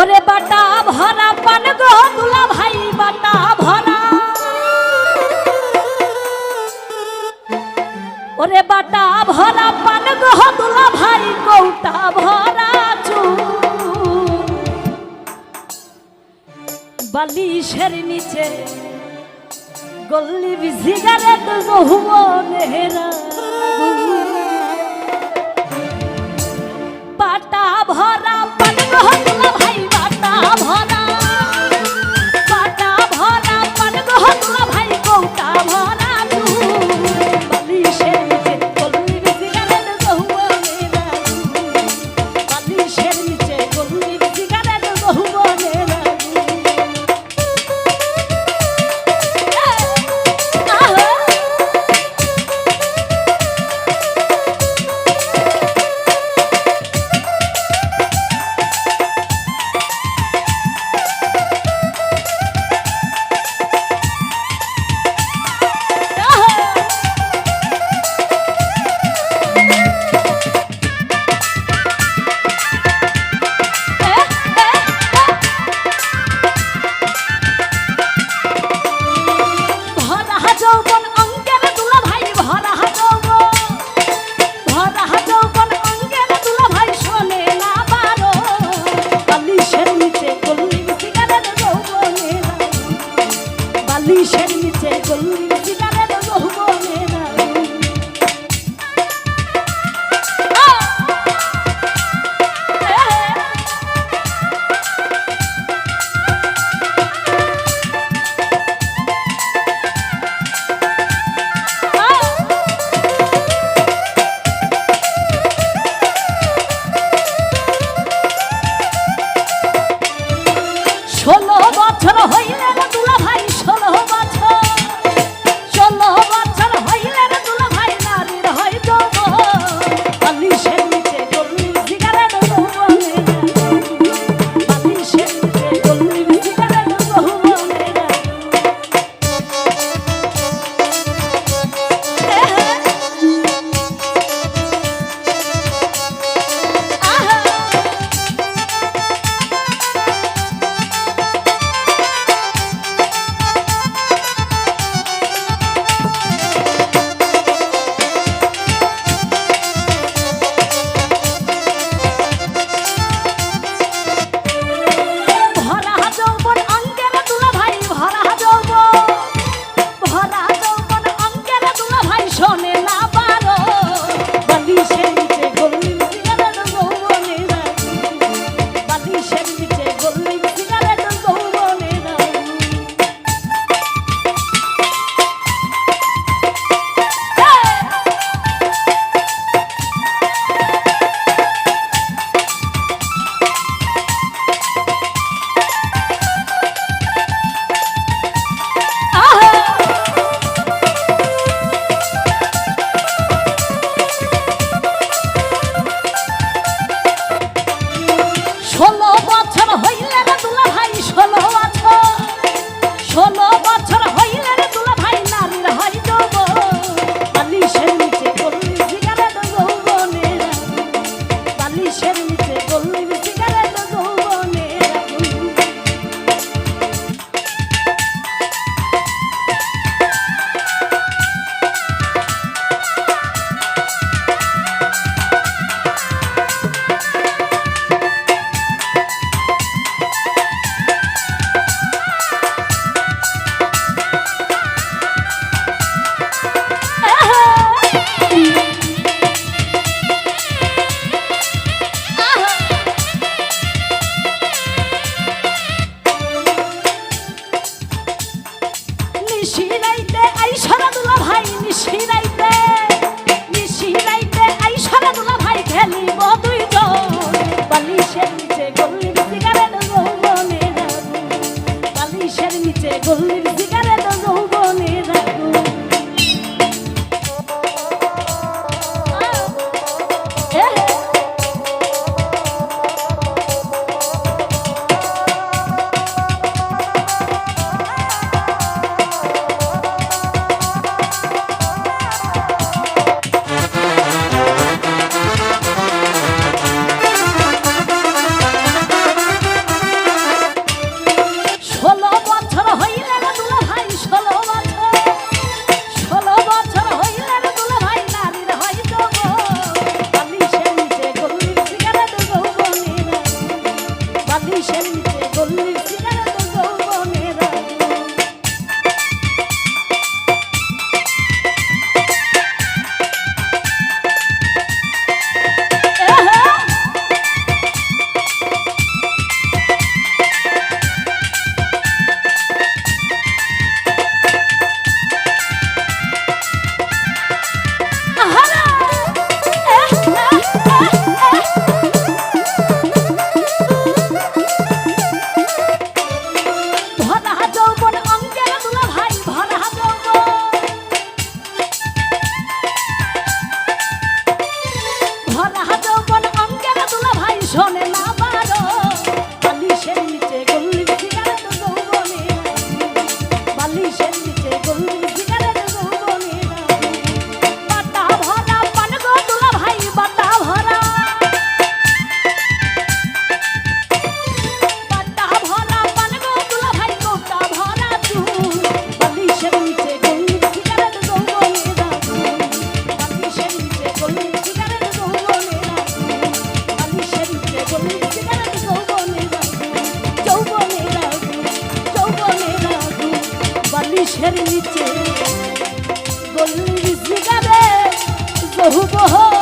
ওরে বাটা ভরা পান গো দুলা ভাই, বাটা ভরা। ওরে বাটা ভরা পান গো দুলা ভাই, কৌটা ভরা চুল। বালিশের নিচে গল্লি সিগারেট বহুমনেরা বাটা ভরা পান গো ভাই বাটা ভরা পুলিশের নিচে গল্লি ষোলো বছর হইলে 천하 আকাশের নিচে। গলি জিগাবে বহু বহু